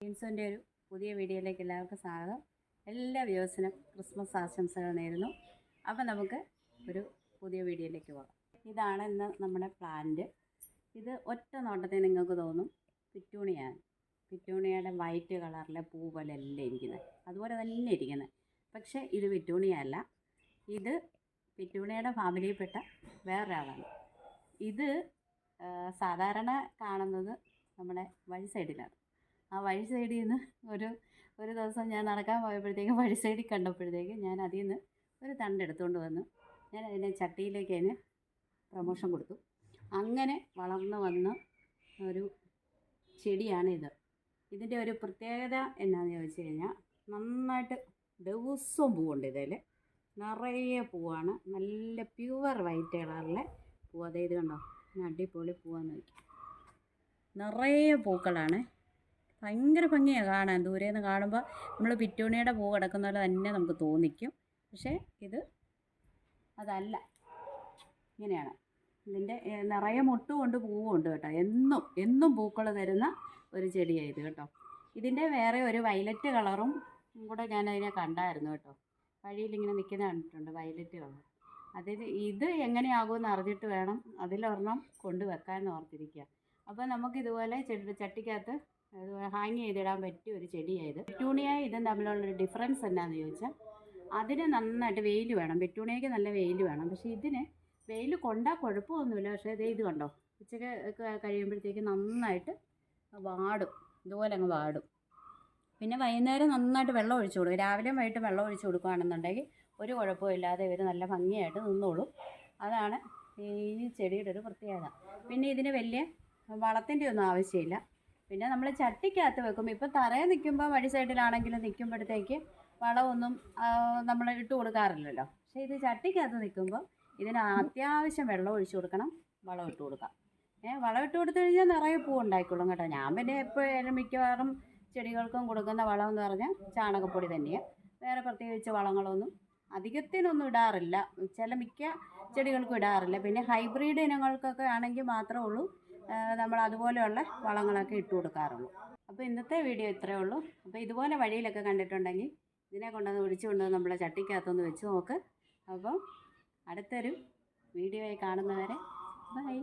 ബീൻസിന്റെ ഒരു പുതിയ വീഡിയോയിലേക്ക് എല്ലാവർക്കും സ്വാഗതം. എല്ലാ വ്യൂവേഴ്സിനും ക്രിസ്മസ് ആശംസകൾ നേരുന്നു. അപ്പം നമുക്ക് ഒരു പുതിയ വീഡിയോയിലേക്ക് പോകാം. ഇതാണ് ഇന്ന് നമ്മുടെ പ്ലാന്റ്. ഇത് ഒറ്റ നോട്ടത്തിൽ നിങ്ങൾക്ക് തോന്നും പിറ്റൂണിയാണ്. പിറ്റൂണിയുടെ വൈറ്റ് കളറിലെ പൂ പോലെ അല്ല ഇരിക്കുന്നത്. അതുപോലെ തന്നെ ഇരിക്കുന്നത്. പക്ഷേ ഇത് പിറ്റൂണിയല്ല. ഇത് പിറ്റൂണിയുടെ ഫാമിലിയിൽപ്പെട്ട വേറൊരാളാണ്. ഇത് സാധാരണ കാണുന്നത് നമ്മുടെ വഴി സൈഡിലാണ്. ആ വഴി സൈഡിൽ നിന്ന് ഒരു ഒരു ദിവസം ഞാൻ നടക്കാൻ പോയപ്പോഴത്തേക്ക് വഴി സൈഡിൽ കണ്ടപ്പോഴത്തേക്ക് ഞാൻ അതിൽ നിന്ന് ഒരു തണ്ട് എടുത്തുകൊണ്ട് വന്നു. ഞാൻ അതിനെ ചട്ടിയിലേക്ക് അതിന് പ്രമോഷൻ കൊടുത്തു. അങ്ങനെ വളർന്നു വന്ന ഒരു ചെടിയാണ് ഇത് ഇതിന്റെ ഒരു പ്രത്യേകത എന്നാന്ന് ചോദിച്ചു കഴിഞ്ഞാൽ നന്നായിട്ട് ദിവസവും പൂവുണ്ട് ഇതിൽ. നിറയെ പൂവാണ്. നല്ല പ്യുവർ വൈറ്റ് കളറിലെ പൂവ്. അതായത് കണ്ടോ? അടിപൊളി പൂവാന്ന് നോക്കി നിറയെ പൂക്കളാണ്. ഭയങ്കര ഭംഗിയാണ് കാണാൻ. ദൂരെ നിന്ന് കാണുമ്പോൾ നമ്മൾ പിറ്റൂണിയുടെ പൂ കിടക്കുന്ന പോലെ തന്നെ നമുക്ക് തോന്നിക്കും. പക്ഷേ ഇത് അതല്ല. ഇങ്ങനെയാണ്. ഇതിന്റെ നിറയെ മുട്ടും ഉണ്ട് പൂവും ഉണ്ട് കേട്ടോ. എന്നും എന്നും പൂക്കൾ തരുന്ന ഒരു ചെടിയാണ് ഇത് കേട്ടോ. ഇതിന്റെ വേറെ ഒരു വയലറ്റ് കളറും കൂടെ ഞാൻ അതിനെ കണ്ടായിരുന്നു കേട്ടോ. വഴിയിലിങ്ങനെ നിൽക്കുന്ന കണ്ടിട്ടുണ്ട് വയലറ്റ് കളർ. അതിൽ ഇത് എങ്ങനെയാകുമെന്ന് അറിഞ്ഞിട്ട് വേണം അതിലൊരെണ്ണം കൊണ്ടുവെക്കാമെന്ന് ഓർത്തിരിക്കുക അപ്പോൾ നമുക്ക് ഇതുപോലെ ചെടി ചട്ടിക്കകത്ത് ഹാങ് ചെയ്തിടാൻ പറ്റിയ ഒരു ചെടിയായത്. പെറ്റൂണിയായി ഇതും തമ്മിലുള്ള ഒരു ഡിഫറൻസ് എന്നാന്ന് ചോദിച്ചാൽ അതിന് നന്നായിട്ട് വെയിൽ വേണം. പെറ്റൂണിയയ്ക്ക് നല്ല വെയിൽ വേണം. പക്ഷേ ഇതിന് വെയിൽ കൊണ്ടാൽ കുഴപ്പമൊന്നുമില്ല. പക്ഷേ ഇത് ഇത് കണ്ടോ? ഉച്ചയ്ക്ക് ഒക്കെ കഴിയുമ്പോഴത്തേക്ക് നന്നായിട്ട് വാടും. ഇതുപോലെ അങ്ങ് വാടും. പിന്നെ വൈകുന്നേരം നന്നായിട്ട് വെള്ളം ഒഴിച്ചു കൊടുക്കും. രാവിലെയും വൈകിട്ട് വെള്ളം ഒഴിച്ചു കൊടുക്കുകയാണെന്നുണ്ടെങ്കിൽ ഒരു കുഴപ്പമില്ലാതെ ഇവർ നല്ല ഭംഗിയായിട്ട് നിന്നോളും. അതാണ് ഈ ചെടിയുടെ ഒരു പ്രത്യേകത. പിന്നെ ഇതിന് വലിയ വളത്തിന്റെ ഒന്നും ആവശ്യമില്ല. പിന്നെ നമ്മൾ ചട്ടിക്കകത്ത് വെക്കും. ഇപ്പം തറയിൽ നിൽക്കുമ്പോൾ വഴി സൈഡിലാണെങ്കിലും നിൽക്കുമ്പോഴത്തേക്ക് വളമൊന്നും നമ്മൾ ഇട്ട് കൊടുക്കാറില്ലല്ലോ. പക്ഷേ ഇത് ചട്ടിക്കകത്ത് നിൽക്കുമ്പോൾ ഇതിന് അത്യാവശ്യം വെള്ളം ഒഴിച്ചു കൊടുക്കണം. വളം ഇട്ട് കൊടുക്കാം. ഏഹ് വളം ഇട്ട് കൊടുത്തു കഴിഞ്ഞാൽ നിറയെ പൂ ഉണ്ടായിക്കോളും കേട്ടോ. ഞാൻ പിന്നെ എപ്പോഴും മിക്കവാറും ചെടികൾക്കും കൊടുക്കുന്ന വളം എന്ന് പറഞ്ഞാൽ ചാണകപ്പൊടി തന്നെയാണ് വേറെ പ്രത്യേകിച്ച് വളങ്ങളൊന്നും അധികത്തിനൊന്നും ഇടാറില്ല. ചില മിക്ക ചെടികൾക്കും ഇടാറില്ല. പിന്നെ ഹൈബ്രിഡ് ഇനങ്ങൾക്കൊക്കെ ആണെങ്കിൽ മാത്രമേ ഉള്ളൂ. നമ്മൾ അതുപോലെയുള്ള വളങ്ങളൊക്കെ ഇട്ട് കൊടുക്കാറുള്ളൂ. അപ്പോൾ ഇന്നത്തെ വീഡിയോ ഇത്രയേ ഉള്ളൂ. അപ്പോൾ ഇതുപോലെ വഴിയിലൊക്കെ കണ്ടിട്ടുണ്ടെങ്കിൽ ഇതിനെ കൊണ്ടുവന്ന് ഒഴിച്ചു കൊണ്ടുവന്ന് നമ്മളെ ചട്ടിക്കകത്തൊന്ന് വെച്ച് നോക്ക്. അപ്പം അടുത്തൊരു വീഡിയോയിൽ കാണുന്നവരെ ബൈ.